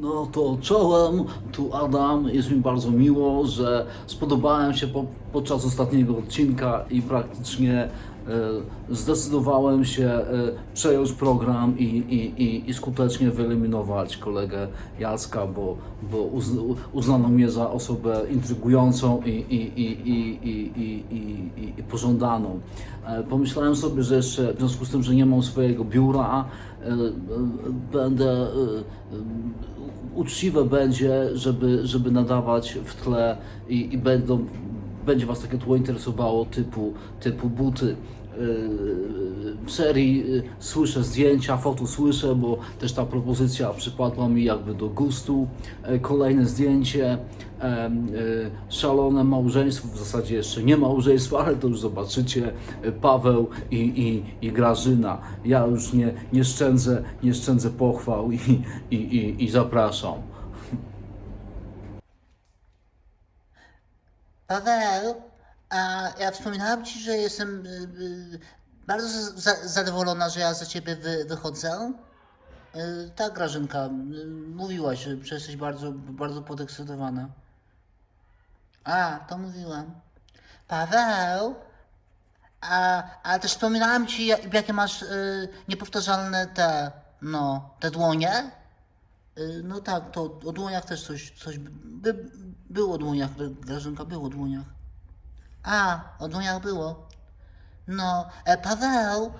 No to czołem, tu Adam, jest mi bardzo miło, że spodobałem się po, podczas ostatniego odcinka i praktycznie E, zdecydowałem się e, przejąć program i, i, i, i skutecznie wyeliminować kolegę Jacka, bo, bo uznano mnie za osobę intrygującą i, i, i, i, i, i, i, i pożądaną. E, pomyślałem sobie, że jeszcze w związku z tym, że nie mam swojego biura, będę uczciwe będzie, żeby, żeby nadawać w tle i, i będą, będzie Was takie tło interesowało typu, typu buty. Yy, W serii yy, słyszę zdjęcia, foto słyszę, bo też ta propozycja przypadła mi jakby do gustu. Yy, Kolejne zdjęcie, em, yy, szalone małżeństwo, w zasadzie jeszcze nie małżeństwo, ale to już zobaczycie, Paweł i, i, i Grażyna. Ja już nie, nie, szczędzę, nie szczędzę pochwał i, i, i, i zapraszam. Paweł, a ja wspominałam ci, że jestem y, y, bardzo za- za- zadowolona, że ja za ciebie wy, wychodzę. Tak, Grażynka, mówiłaś, że jesteś bardzo, bardzo podekscytowana. A, to mówiłam. Paweł, a, a też wspominałam ci, jak- jakie masz y, niepowtarzalne te, no, te dłonie. Y, No tak, to o dłoniach też coś, coś by, było o dłoniach, Grażynka, było o dłoniach. A, o dłoniach było. No, e, Paweł,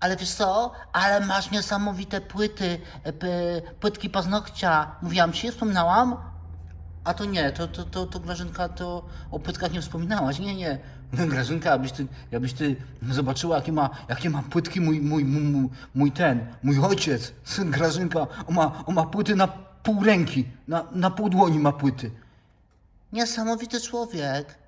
ale wiesz co, ale masz niesamowite płyty, e, p, płytki paznokcia. Mówiłam ci, wspominałam? A to nie, to, to, to, to Grażynka, to o płytkach nie wspominałaś. Nie, nie. Grażynka, abyś ty, abyś ty zobaczyła, jakie ma, jakie ma płytki mój, mój, mój, mój ten, mój ojciec, Grażynka, on ma, on ma płyty na pół ręki, na, na pół dłoni ma płyty. Niesamowity człowiek.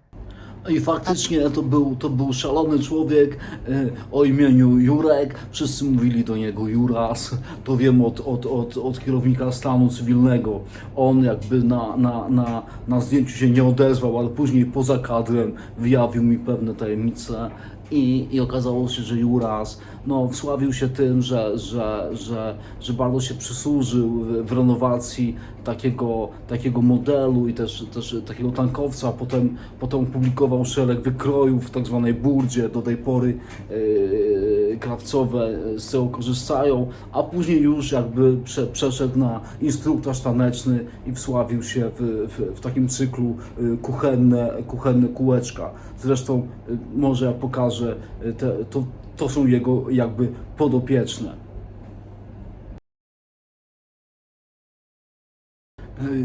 I faktycznie to był, to był szalony człowiek y, o imieniu Jurek. Wszyscy mówili do niego Juras. To wiem od, od, od, od kierownika stanu cywilnego. On jakby na, na, na, na zdjęciu się nie odezwał, ale później poza kadrem wyjawił mi pewne tajemnice. I, I okazało się, że Juras no, wsławił się tym, że, że, że, że bardzo się przysłużył w, renowacji takiego, takiego modelu i też, też takiego tankowca. Potem, potem publikował szereg wykrojów w tak zwanej burdzie. Do tej pory yy, krawcowe z tego korzystają, a później już jakby prze, przeszedł na instruktaż taneczny i wsławił się w, w, w takim cyklu yy, kuchenne, kuchenne kółeczka. Zresztą yy, może ja pokażę, te, to, to są jego jakby podopieczne.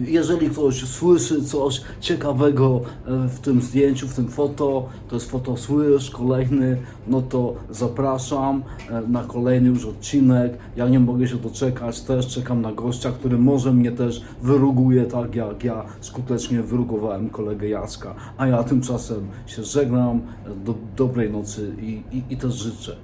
Jeżeli ktoś słyszy coś ciekawego e, w tym zdjęciu, w tym foto, to jest foto słysz, kolejny, no to zapraszam e, na kolejny już odcinek. Ja nie mogę się doczekać, też czekam na gościa, który może mnie też wyruguje, tak jak ja skutecznie wyrugowałem kolegę Jacka. A ja tymczasem się żegnam, do, dobrej nocy i, i, i też życzę.